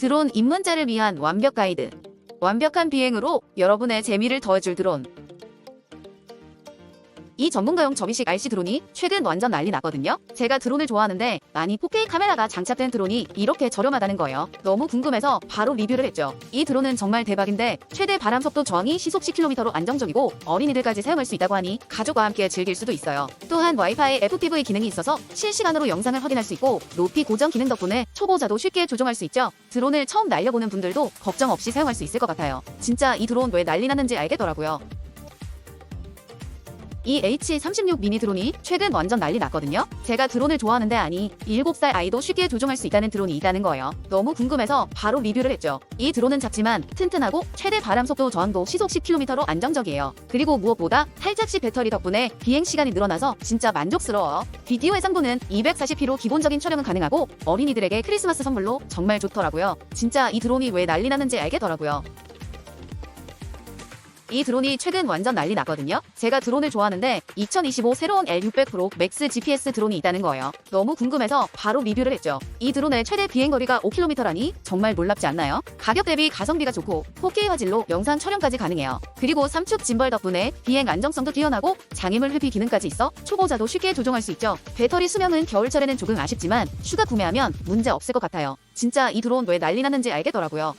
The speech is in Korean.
드론 입문자를 위한 완벽 가이드. 완벽한 비행으로 여러분의 재미를 더해줄 드론. 이 전문가용 접이식 RC 드론이 최근 완전 난리 났거든요. 제가 드론을 좋아하는데 아니 4K 카메라가 장착된 드론이 이렇게 저렴하다는 거예요. 너무 궁금해서 바로 리뷰를 했죠. 이 드론은 정말 대박인데 최대 바람 속도 저항이 시속 10km로 안정적이고 어린이들까지 사용할 수 있다고 하니 가족과 함께 즐길 수도 있어요. 또한 와이파이 FPV 기능이 있어서 실시간으로 영상을 확인할 수 있고 높이 고정 기능 덕분에 초보자도 쉽게 조종할 수 있죠. 드론을 처음 날려보는 분들도 걱정 없이 사용할 수 있을 것 같아요. 진짜 이 드론 왜 난리 났는지 알겠더라고요. 이 H36 미니 드론이 최근 완전 난리 났거든요. 제가 드론을 좋아하는데 아니 7살 아이도 쉽게 조종할 수 있다는 드론이 있다는 거예요. 너무 궁금해서 바로 리뷰를 했죠. 이 드론은 작지만 튼튼하고 최대 바람 속도 저항도 시속 10km로 안정적이에요. 그리고 무엇보다 탈착시 배터리 덕분에 비행 시간이 늘어나서 진짜 만족스러워요. 비디오 해상도는 240p로 기본적인 촬영은 가능하고 어린이들에게 크리스마스 선물로 정말 좋더라고요. 진짜 이 드론이 왜 난리 났는지 알겠더라고요. 이 드론이 최근 완전 난리 났거든요. 제가 드론을 좋아하는데 2025 새로운 L600 프로 맥스 GPS 드론이 있다는 거예요. 너무 궁금해서 바로 리뷰를 했죠. 이 드론의 최대 비행거리가 5km라니 정말 놀랍지 않나요? 가격 대비 가성비가 좋고 4K 화질로 영상 촬영까지 가능해요. 그리고 삼축 짐벌 덕분에 비행 안정성도 뛰어나고 장애물 회피 기능까지 있어 초보자도 쉽게 조종할 수 있죠. 배터리 수명은 겨울철에는 조금 아쉽지만 추가 구매하면 문제 없을 것 같아요. 진짜 이 드론 왜 난리 났는지 알겠더라고요.